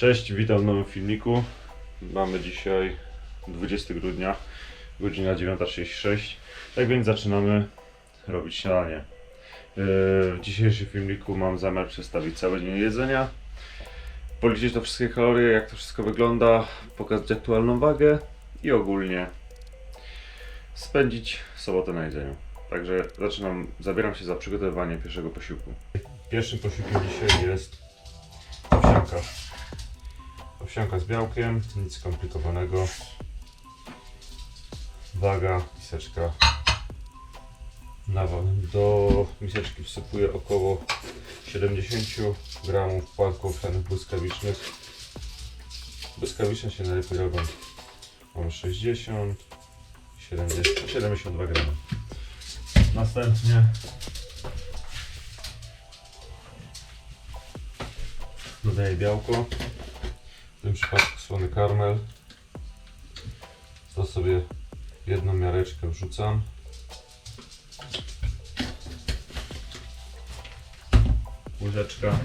Cześć, witam w nowym filmiku. Mamy dzisiaj 20 grudnia, godzina 9.36. Tak więc zaczynamy robić śniadanie. Yy, W dzisiejszym filmiku mam zamiar przedstawić cały dzień jedzenia, policzyć to wszystkie kalorie, jak to wszystko wygląda, pokazać aktualną wagę i ogólnie spędzić sobotę na jedzeniu. Także zaczynam, zabieram się za przygotowywanie pierwszego posiłku. Pierwszym posiłkiem dzisiaj jest owsianka. Owsianka z białkiem, nic skomplikowanego. Waga, miseczka. Do miseczki wsypuję około 70 gramów płatków owsianych błyskawicznych. Błyskawiczne się najlepiej robią. Mam 60, 70, 72 gramy. Następnie dodaję białko. W tym przypadku słony karmel. To sobie jedną miareczkę wrzucam. Łyżeczka.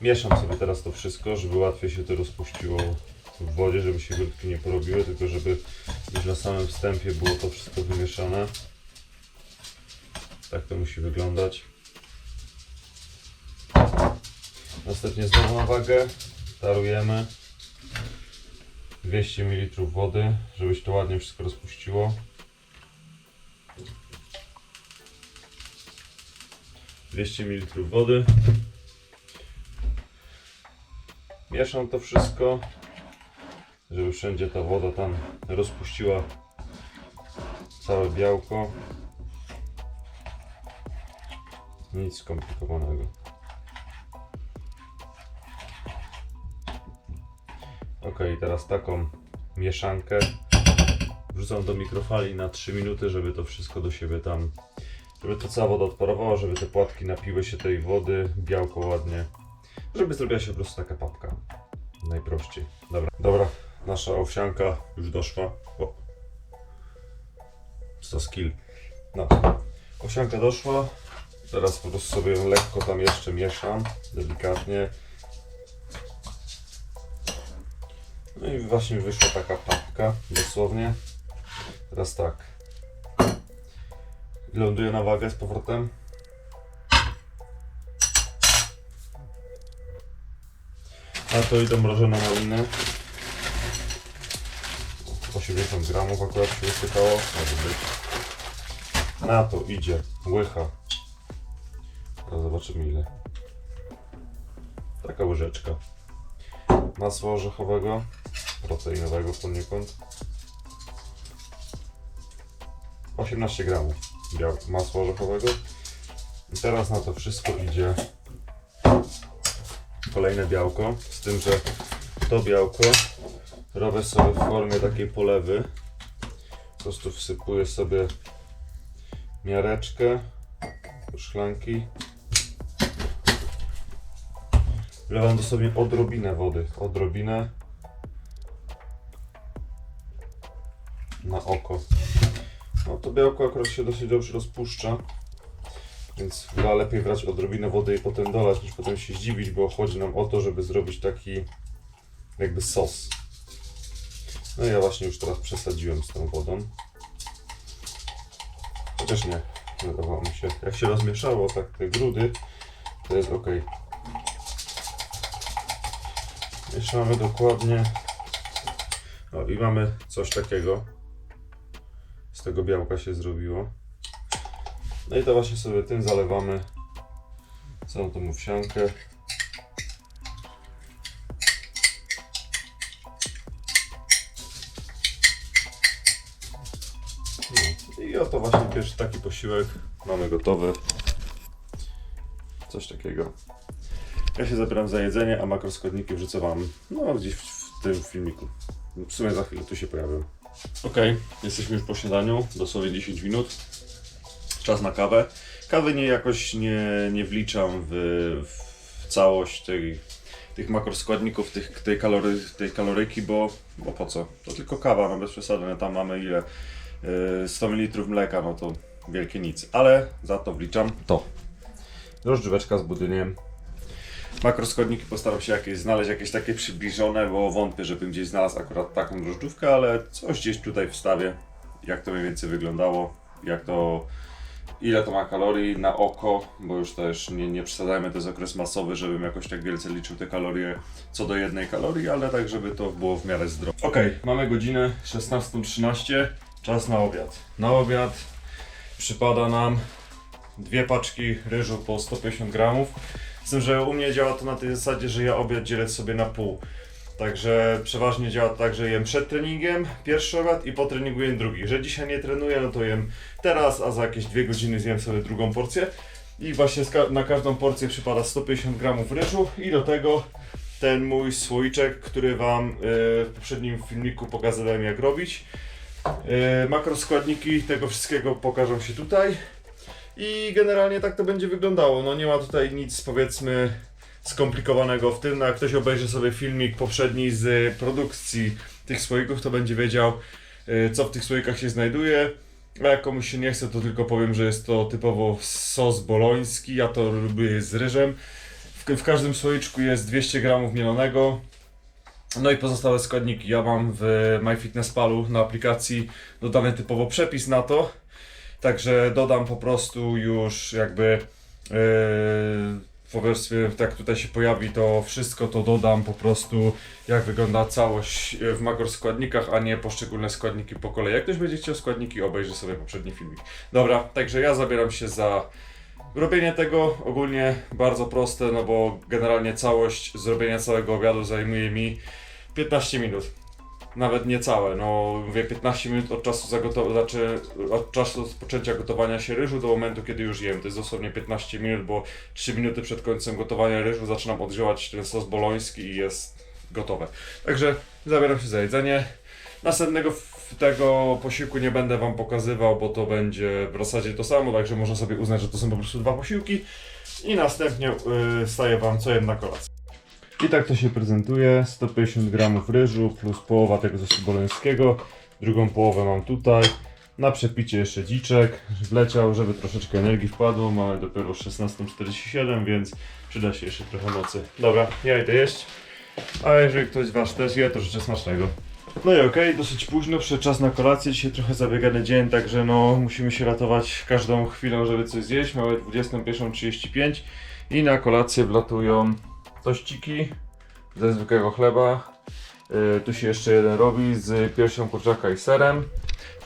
Mieszam sobie teraz to wszystko, żeby łatwiej się to rozpuściło w wodzie, żeby się grudki nie porobiły, tylko żeby już na samym wstępie było to wszystko wymieszane. Tak to musi wyglądać. Następnie znowu na wagę tarujemy 200 ml wody, żeby się to ładnie wszystko rozpuściło. 200 ml wody. Mieszam to wszystko, żeby wszędzie ta woda tam rozpuściła całe białko. Nic skomplikowanego. Ok, teraz taką mieszankę wrzucam do mikrofali na 3 minuty, żeby to wszystko do siebie tam, żeby to cała woda odparowała, żeby te płatki napiły się tej wody, białko ładnie, żeby zrobiła się po prostu taka papka. Najprościej. Dobra, dobra, nasza owsianka już doszła. O. Co za skill. No. Owsianka doszła. Teraz po prostu sobie ją lekko tam jeszcze mieszam, delikatnie. No i właśnie wyszła taka papka, dosłownie. Teraz tak. Ląduje na wagę z powrotem. A to idą mrożone maliny. 80 gramów akurat się wysypało. Może być. Na to idzie łycha. Zobaczymy ile. Taka łyżeczka. Masła orzechowego, proteinowego poniekąd. 18 gramów masła orzechowego. I teraz na to wszystko idzie kolejne białko, z tym, że to białko robię sobie w formie takiej polewy. Po prostu wsypuję sobie miareczkę do szklanki. Wlewam dosłownie odrobinę wody, odrobinę na oko. No to białko akurat się dosyć dobrze rozpuszcza. Więc chyba lepiej brać odrobinę wody i potem dolać, niż potem się zdziwić, bo chodzi nam o to, żeby zrobić taki jakby sos. No ja właśnie już teraz przesadziłem z tą wodą. Chociaż nie, wydawało mi się. Jak się rozmieszało tak te grudy, to jest ok. Mieszamy dokładnie. O i mamy coś takiego. Tego białka się zrobiło. No i to właśnie sobie tym zalewamy całą tą owsiankę. No. I oto właśnie pierwszy taki posiłek mamy gotowy. Coś takiego. Ja się zabieram za jedzenie, a makroskładniki wrzucę Wam no, gdzieś w, w tym filmiku. W sumie za chwilę tu się pojawią. Ok, jesteśmy już po śniadaniu, dosłownie 10 minut czas na kawę. Kawy nie jakoś nie, nie wliczam w, w całość tej, tych makroskładników, tych, tej, kalory, tej kaloryki, bo, bo po co? To tylko kawa, no bez przesady, no tam mamy ile? Yy, 100 ml mleka, no to wielkie nic. Ale za to wliczam to. Drożdżóweczka z budyniem. Makroskładniki postaram się jakieś znaleźć, jakieś takie przybliżone, bo wątpię, żebym gdzieś znalazł akurat taką drożdżówkę, ale coś gdzieś tutaj wstawię, jak to mniej więcej wyglądało, jak to, ile to ma kalorii na oko, bo już też nie, nie przesadzajmy, to jest okres masowy, żebym jakoś tak wielce liczył te kalorie co do jednej kalorii, ale tak, żeby to było w miarę zdrowe. Okej, mamy godzinę 16.13, czas na obiad. Na obiad przypada nam dwie paczki ryżu po 150 gramów. Z tym, że u mnie działa to na tej zasadzie, że ja obiad dzielę sobie na pół. Także przeważnie działa tak, że jem przed treningiem pierwszy obiad i po treningu jem drugi. Że dzisiaj nie trenuję, no to jem teraz, a za jakieś dwie godziny zjem sobie drugą porcję. I właśnie na każdą porcję przypada 150 gramów ryżu i do tego ten mój słoiczek, który Wam y, w poprzednim filmiku pokazałem jak robić. Y, makroskładniki tego wszystkiego pokażą się tutaj. I generalnie tak to będzie wyglądało. No nie ma tutaj nic powiedzmy skomplikowanego w tym. No jak ktoś obejrzy sobie filmik poprzedni z produkcji tych słoików, to będzie wiedział y, co w tych słoikach się znajduje. A jak komuś się nie chce, to tylko powiem, że jest to typowo sos boloński. Ja to lubię z ryżem. W, w każdym słoiczku jest 200 gramów mielonego. No i pozostałe składniki. Ja mam w MyFitnessPalu na aplikacji dodany typowo przepis na to. Także dodam po prostu już jakby yy, w wersji, tak tutaj się pojawi to wszystko, to dodam po prostu jak wygląda całość yy, w makroskładnikach, a nie poszczególne składniki po kolei. Jak ktoś będzie chciał składniki, obejrzy sobie poprzedni filmik. Dobra, także ja zabieram się za robienie tego. Ogólnie bardzo proste, no bo generalnie całość zrobienia całego obiadu zajmuje mi 15 minut nawet nie całe, no mówię 15 minut od czasu znaczy od czasu rozpoczęcia gotowania się ryżu do momentu, kiedy już jem. To jest dosłownie 15 minut, bo 3 minuty przed końcem gotowania ryżu zaczynam odgrzewać ten sos boloński i jest gotowe. Także zabieram się za jedzenie. Następnego tego posiłku nie będę Wam pokazywał, bo to będzie w zasadzie to samo, także można sobie uznać, że to są po prostu dwa posiłki. I następnie yy, staję Wam co jedna kolacja. I tak to się prezentuje. 150 gramów ryżu plus połowa tego sosu bolońskiego. Drugą połowę mam tutaj. Na przepicie jeszcze dziczek wleciał, żeby troszeczkę energii wpadło. Mamy dopiero 16.47, więc przyda się jeszcze trochę mocy. Dobra, ja idę jeść. A jeżeli ktoś z Was też je, to życzę smacznego. No i okej, dosyć późno, przyszedł czas na kolację. Dzisiaj trochę zabiegany dzień, także no musimy się ratować każdą chwilą, żeby coś zjeść. Mamy 21.35 i na kolację wlatują tościki ze zwykłego chleba. Yy, tu się jeszcze jeden robi z piersią kurczaka i serem,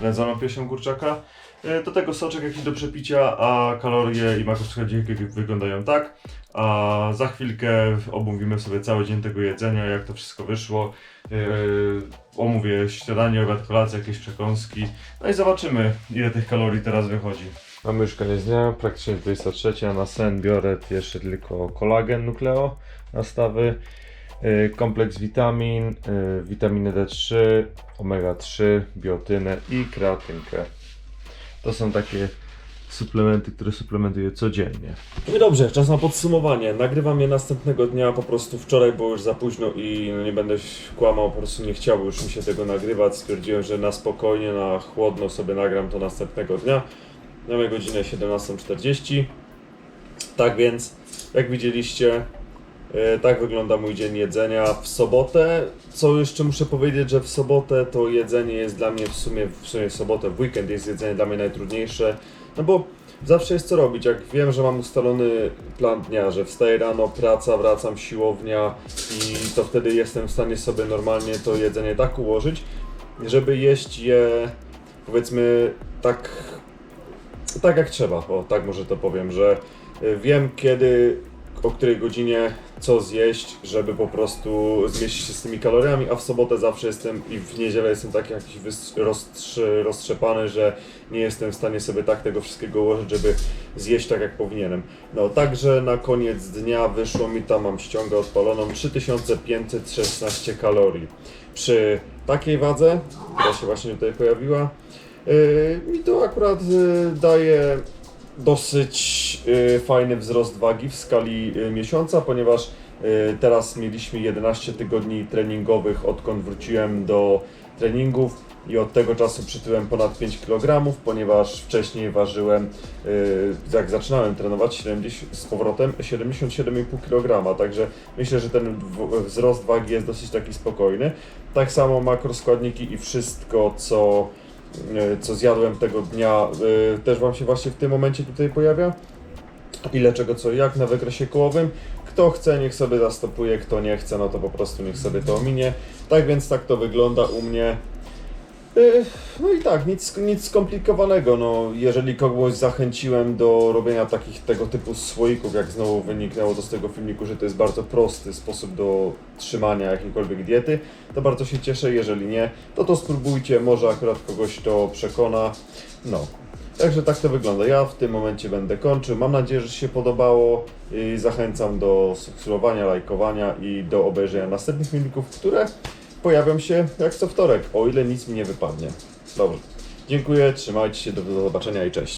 wędzoną piersią kurczaka. Yy, do tego soczek jakiś do przepicia, a kalorie i makroskładniki wyglądają tak. A za chwilkę omówimy sobie cały dzień tego jedzenia, jak to wszystko wyszło. Yy, omówię śniadanie, obiad, kolację, jakieś przekąski. No i zobaczymy, ile tych kalorii teraz wychodzi. Mamy już koniec dnia, praktycznie 23. Na sen biorę jeszcze tylko kolagen nukleo nastawy, yy, kompleks witamin, yy, witaminę D3, omega 3, biotynę i kreatynkę. To są takie suplementy, które suplementuję codziennie. No i dobrze, czas na podsumowanie. Nagrywam je następnego dnia, po prostu wczoraj było już za późno i no nie będę kłamał, po prostu nie chciało już mi się tego nagrywać. Stwierdziłem, że na spokojnie, na chłodno sobie nagram to następnego dnia. Mamy godzinę 17.40. Tak więc, jak widzieliście, e, tak wygląda mój dzień jedzenia w sobotę. Co jeszcze muszę powiedzieć, że w sobotę to jedzenie jest dla mnie w sumie, w sumie w sobotę, w weekend jest jedzenie dla mnie najtrudniejsze. No bo zawsze jest co robić. Jak wiem, że mam ustalony plan dnia, że wstaję rano, praca, wracam, siłownia i to wtedy jestem w stanie sobie normalnie to jedzenie tak ułożyć, żeby jeść je powiedzmy tak tak jak trzeba, o tak może to powiem, że y, wiem kiedy, o której godzinie co zjeść, żeby po prostu zmieścić się z tymi kaloriami, a w sobotę zawsze jestem i w niedzielę jestem tak jakiś roztrze- roztrzepany, że nie jestem w stanie sobie tak tego wszystkiego ułożyć, żeby zjeść tak jak powinienem. No także na koniec dnia wyszło mi tam, mam ściągę odpaloną, 3516 kalorii. Przy takiej wadze, która się właśnie tutaj pojawiła, Yy, Mi to akurat yy, daje dosyć yy, fajny wzrost wagi w skali miesiąca, ponieważ teraz mieliśmy 11 tygodni treningowych, odkąd wróciłem do treningów. i od tego czasu przytyłem ponad 5 kg, ponieważ wcześniej ważyłem, jak zaczynałem trenować 70, z powrotem 77,5 kg, także myślę, że ten wzrost wagi jest dosyć taki spokojny. Tak samo makroskładniki i wszystko, co, co zjadłem tego dnia, yy, też Wam się właśnie w tym momencie tutaj pojawia. Ile czego co jak na wykresie kołowym. Kto chce, niech sobie zastopuje, kto nie chce, no to po prostu niech sobie to ominie. Tak więc tak to wygląda u mnie. Yy, No i tak, nic, nic skomplikowanego. No, jeżeli kogoś zachęciłem do robienia takich tego typu słoików, jak znowu wyniknęło to z tego filmiku, że to jest bardzo prosty sposób do trzymania jakiejkolwiek diety, to bardzo się cieszę. Jeżeli nie, to to spróbujcie, może akurat kogoś to przekona. No. Także tak to wygląda. Ja w tym momencie będę kończył. Mam nadzieję, że się podobało. I zachęcam do subskrybowania, lajkowania i do obejrzenia następnych filmików, które pojawią się jak co wtorek, o ile nic mi nie wypadnie. Dobrze. Dziękuję, trzymajcie się, do zobaczenia i cześć.